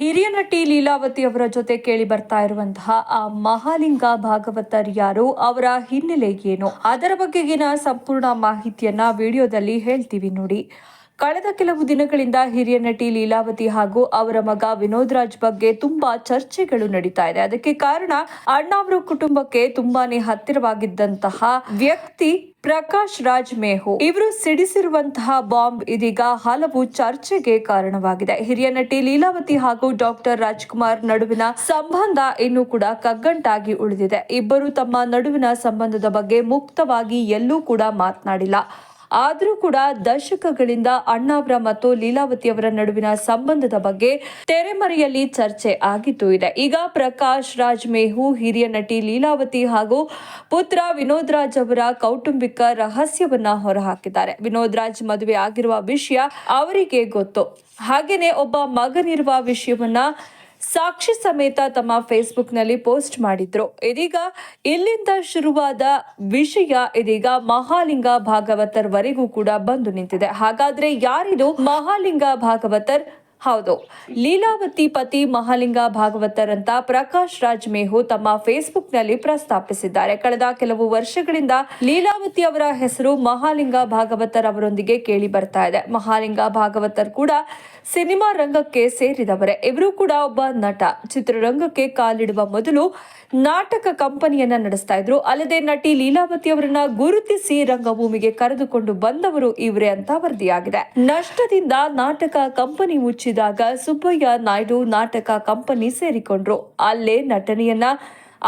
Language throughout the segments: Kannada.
ಹಿರಿಯ ನಟಿ ಲೀಲಾವತಿ ಅವರ ಜೊತೆ ಕೇಳಿ ಬರ್ತಾ ಇರುವಂತಹ ಆ ಮಹಾಲಿಂಗ ಭಾಗವತರ್ ಯಾರು, ಅವರ ಹಿನ್ನೆಲೆ ಏನು? ಅದರ ಬಗ್ಗೆಗಿನ ಸಂಪೂರ್ಣ ಮಾಹಿತಿಯನ್ನ ವಿಡಿಯೋದಲ್ಲಿ ಹೇಳ್ತೀವಿ ನೋಡಿ. ಕಳೆದ ಕೆಲವು ದಿನಗಳಿಂದ ಹಿರಿಯ ನಟಿ ಲೀಲಾವತಿ ಹಾಗೂ ಅವರ ಮಗ ವಿನೋದ್ ರಾಜ್ ಬಗ್ಗೆ ತುಂಬಾ ಚರ್ಚೆಗಳು ನಡೀತಾ ಇದೆ. ಅದಕ್ಕೆ ಕಾರಣ ಅಣ್ಣಾವ್ರ ಕುಟುಂಬಕ್ಕೆ ತುಂಬಾನೇ ಹತ್ತಿರವಾಗಿದ್ದಂತಹ ವ್ಯಕ್ತಿ ಪ್ರಕಾಶ್ ರಾಜ್ ಮೇಹು. ಇವರು ಸಿಡಿಸಿರುವಂತಹ ಬಾಂಬ್ ಇದೀಗ ಹಲವು ಚರ್ಚೆಗೆ ಕಾರಣವಾಗಿದೆ. ಹಿರಿಯ ನಟಿ ಲೀಲಾವತಿ ಹಾಗೂ ಡಾಕ್ಟರ್ ರಾಜ್ಕುಮಾರ್ ನಡುವಿನ ಸಂಬಂಧ ಇನ್ನೂ ಕೂಡ ಕಗ್ಗಂಟಾಗಿ ಉಳಿದಿದೆ. ಇಬ್ಬರು ತಮ್ಮ ನಡುವಿನ ಸಂಬಂಧದ ಬಗ್ಗೆ ಮುಕ್ತವಾಗಿ ಎಲ್ಲೂ ಕೂಡ ಮಾತನಾಡಿಲ್ಲ. ಆದರೂ ಕೂಡ ದಶಕಗಳಿಂದ ಅಣ್ಣಾವ್ರ ಮತ್ತು ಲೀಲಾವತಿ ಅವರ ನಡುವಿನ ಸಂಬಂಧದ ಬಗ್ಗೆ ತೆರೆಮರೆಯಲ್ಲಿ ಚರ್ಚೆ ಆಗಿದ್ದು ಇದೆ. ಈಗ ಪ್ರಕಾಶ್ ರಾಜ್ ಮೇಹು, ಹಿರಿಯ ನಟಿ ಲೀಲಾವತಿ ಹಾಗೂ ಪುತ್ರ ವಿನೋದ್ ರಾಜ್ ಅವರ ಕೌಟುಂಬಿಕ ರಹಸ್ಯವನ್ನ ಹೊರಹಾಕಿದ್ದಾರೆ. ವಿನೋದ್ ರಾಜ್ ಮದುವೆ ಆಗಿರುವ ವಿಷಯ ಅವರಿಗೆ ಗೊತ್ತು. ಹಾಗೆಯೇ ಒಬ್ಬ ಮಗನಿರುವ ವಿಷಯವನ್ನ ಸಾಕ್ಷಿ ಸಮೇತ ತಮ್ಮ ಫೇಸ್ಬುಕ್ನಲ್ಲಿ ಪೋಸ್ಟ್ ಮಾಡಿದ್ರು. ಇದೀಗ ಇಲ್ಲಿಂದ ಶುರುವಾದ ವಿಷಯ ಇದೀಗ ಮಹಾಲಿಂಗ ಭಾಗವತರ್ ವರೆಗೂ ಕೂಡ ಬಂದು ನಿಂತಿದೆ. ಹಾಗಾದ್ರೆ ಯಾರಿದು ಮಹಾಲಿಂಗ ಭಾಗವತರ್ ಹೌದು. ಲೀಲಾವತಿ ಪತಿ ಮಹಾಲಿಂಗ ಭಾಗವತರಂತ ಪ್ರಕಾಶ್ ರಾಜ್ ಮೇಹು ತಮ್ಮ ಫೇಸ್ಬುಕ್ನಲ್ಲಿ ಪ್ರಸ್ತಾಪಿಸಿದ್ದಾರೆ. ಕಳೆದ ಕೆಲವು ವರ್ಷಗಳಿಂದ ಲೀಲಾವತಿ ಅವರ ಹೆಸರು ಮಹಾಲಿಂಗ ಭಾಗವತರ್ ಅವರೊಂದಿಗೆ ಕೇಳಿ ಬರ್ತಾ ಇದೆ. ಮಹಾಲಿಂಗ ಭಾಗವತರ್ ಕೂಡ ಸಿನಿಮಾ ರಂಗಕ್ಕೆ ಸೇರಿದವರೇ. ಇವರು ಕೂಡ ಒಬ್ಬ ನಟ. ಚಿತ್ರರಂಗಕ್ಕೆ ಕಾಲಿಡುವ ಮೊದಲು ನಾಟಕ ಕಂಪನಿಯನ್ನ ನಡೆಸ್ತಾ ಇದ್ರು. ಅಲ್ಲದೆ ನಟಿ ಲೀಲಾವತಿ ಅವರನ್ನ ಗುರುತಿಸಿ ರಂಗಭೂಮಿಗೆ ಕರೆದುಕೊಂಡು ಬಂದವರು ಇವರೇ ಅಂತ ವರದಿಯಾಗಿದೆ. ನಷ್ಟದಿಂದ ನಾಟಕ ಕಂಪನಿ ಮುಚ್ಚಿದಾಗ ಸುಬ್ಬಯ್ಯ ನಾಯ್ಡು ನಾಟಕ ಕಂಪನಿ ಸೇರಿಕೊಂಡ್ರು. ಅಲ್ಲೇ ನಟನೆಯನ್ನ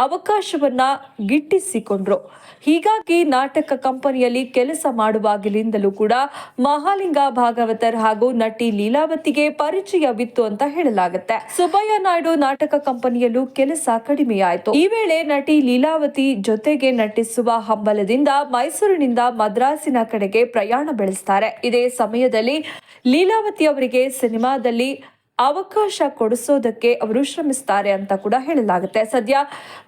ಅವಕಾಶವನ್ನ ಗಿಟ್ಟಿಸಿಕೊಂಡ್ರು. ಹೀಗಾಗಿ ನಾಟಕ ಕಂಪನಿಯಲ್ಲಿ ಕೆಲಸ ಮಾಡುವಾಗಲಿಂದಲೂ ಕೂಡ ಮಹಾಲಿಂಗ ಭಾಗವತರ್ ಹಾಗೂ ನಟಿ ಲೀಲಾವತಿಗೆ ಪರಿಚಯವಿತ್ತು ಅಂತ ಹೇಳಲಾಗುತ್ತೆ. ಸುಬ್ಬಯ್ಯ ನಾಯ್ಡು ನಾಟಕ ಕಂಪನಿಯಲ್ಲೂ ಕೆಲಸ ಕಡಿಮೆಯಾಯಿತು. ಈ ವೇಳೆ ನಟಿ ಲೀಲಾವತಿ ಜೊತೆಗೆ ನಟಿಸುವ ಹಂಬಲದಿಂದ ಮೈಸೂರಿನಿಂದ ಮದ್ರಾಸಿನ ಕಡೆಗೆ ಪ್ರಯಾಣ ಬೆಳೆಸ್ತಾರೆ. ಇದೇ ಸಮಯದಲ್ಲಿ ಲೀಲಾವತಿ ಅವರಿಗೆ ಸಿನಿಮಾದಲ್ಲಿ ಅವಕಾಶ ಕೊಡಿಸೋದಕ್ಕೆ ಅವರು ಶ್ರಮಿಸ್ತಾರೆ ಅಂತ ಕೂಡ ಹೇಳಲಾಗುತ್ತೆ. ಸದ್ಯ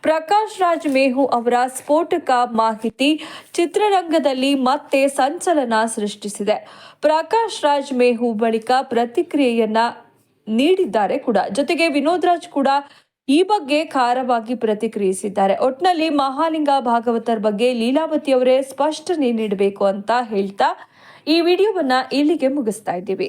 ಪ್ರಕಾಶ್ ರಾಜ್ ಮೇಹು ಅವರ ಸ್ಫೋಟಕ ಮಾಹಿತಿ ಚಿತ್ರರಂಗದಲ್ಲಿ ಮತ್ತೆ ಸಂಚಲನ ಸೃಷ್ಟಿಸಿದೆ. ಪ್ರಕಾಶ್ ರಾಜ್ ಮೇಹು ಬಳಿಕ ಪ್ರತಿಕ್ರಿಯೆಯನ್ನ ನೀಡಿದ್ದಾರೆ ಕೂಡ. ಜೊತೆಗೆ ವಿನೋದ್ ರಾಜ್ ಕೂಡ ಈ ಬಗ್ಗೆ ಖಾರವಾಗಿ ಪ್ರತಿಕ್ರಿಯಿಸಿದ್ದಾರೆ. ಒಟ್ನಲ್ಲಿ ಮಹಾಲಿಂಗ ಭಾಗವತರ್ ಬಗ್ಗೆ ಲೀಲಾವತಿ ಅವರೇ ಸ್ಪಷ್ಟನೆ ನೀಡಬೇಕು ಅಂತ ಹೇಳ್ತಾ ಈ ವಿಡಿಯೋವನ್ನ ಇಲ್ಲಿಗೆ ಮುಗಿಸ್ತಾ ಇದ್ದೀವಿ.